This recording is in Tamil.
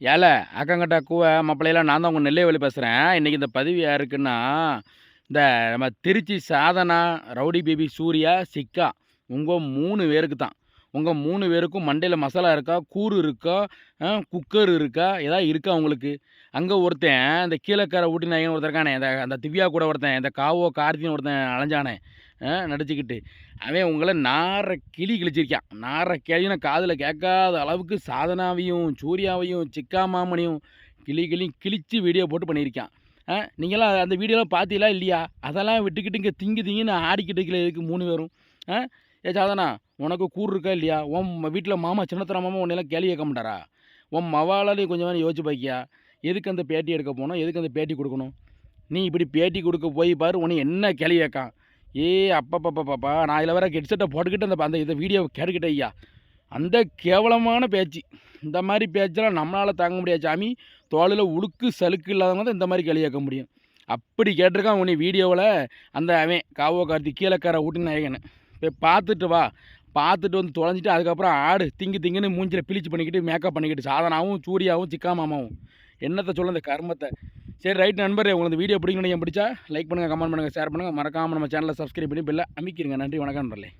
ஏல அக்கங்கட்ட கூவ மாப்பிள்ளையெல்லாம் நான் தான் உங்கள் நெல்லைவேலி பேசுகிறேன் இன்றைக்கி இந்த பதிவு யாருக்குன்னா இந்த நம்ம திருச்சி சாதனா ரவுடி பேபி சூர்யா சிக்கா உங்கள் மூணு பேருக்கு தான். உங்கள் மூணு பேருக்கும் மண்டையில் மசாலா இருக்கா கூறு இருக்கா குக்கர் இருக்கா ஏதாவது இருக்கா உங்களுக்கு? அங்கே ஒருத்தன் இந்த கீழக்கரை ஊட்டி நாயகன் ஒருத்தருக்கானே இந்த அந்த திவ்யா கூட ஒருத்தன் இந்த காவோ கார்த்தின்னு ஒருத்தன் அலைஞ்சானே. நடிச்சுக்கிட்டு. அவன் உங்களை நார கிளி கிழிச்சிருக்கான். நார கிளின்னு காதில் கேட்காத அளவுக்கு சாதனாவையும் சூர்யாவையும் சிக்கா மாமனையும் கிளி கிளி கிழிச்சு வீடியோ போட்டு பண்ணியிருக்கான். ஆ நீங்களாம் அந்த வீடியோலாம் பார்த்தீங்களா இல்லையா? அதெல்லாம் விட்டுக்கிட்டு இங்கே திங்கி திங்கின்னு ஆடிக்கிட்டு இருக்கல இதுக்கு மூணு பேரும்? ஆ ஏ சாதனா உனக்கு கூறு இருக்கா இல்லையா? உன் வீட்டில் மாமா சின்னத்தர மாமா உன்னையெல்லாம் கேள்வி கேட்க மாட்டாரா? உன் மவாலாலையும் கொஞ்சம் வேணும் யோசிச்சு பாக்கியா? எதுக்கு அந்த பேட்டி எடுக்க போனோம்? எதுக்கு அந்த பேட்டி கொடுக்கணும்? நீ இப்படி பேட்டி கொடுக்க போய் பாரு உன்னை என்ன கேள்வி கேட்கான்? ஏ அப்பப்பப்பப்பா நான் இதில் வர ஹெட்செட்டை போட்டுக்கிட்டு அந்த அந்த இதை வீடியோவை கேட்டுக்கிட்டே ஐயா. அந்த கேவலமான பேச்சு. இந்த மாதிரி பேச்செல்லாம் நம்மளால் தாங்க முடியாது சாமி. தோளில் உழுக்கு சலுக்கு இல்லாதவங்க தான் இந்த மாதிரி கேள்வி கேட்க முடியும். அப்படி கேட்டிருக்கான் உன்னை வீடியோவில் அந்த அவன் காவோ கார்த்தி கீழக்கார ஊட்டி நாயகன். போய் பார்த்துட்டு வா. பார்த்துட்டு வந்து தொலைஞ்சிட்டு அதுக்கப்புறம் ஆடு திங்கி திங்குன்னு மூஞ்சில் பிழிச்சு பண்ணிக்கிட்டு மேக்கப் பண்ணிக்கிட்டு சாதனாவும் சூர்யாவும் சிக்கா மாமாவும் என்னத்தை சொல்ல இந்த கர்மத்தை? சரி ரைட் நண்பர் உங்களுக்கு வீடியோ பிடிக்கணும் பிடிச்சா லைக் பண்ணுங்கள் கமெண்ட் பண்ணுங்கள் ஷேர் பண்ணுங்கள் மறக்காமல் நம்ம சேனலை சப்ஸ்கிரைப் பண்ணி பெல்ல அமைக்கிறீங்க நன்றி வணக்கம் நண்பர்களே.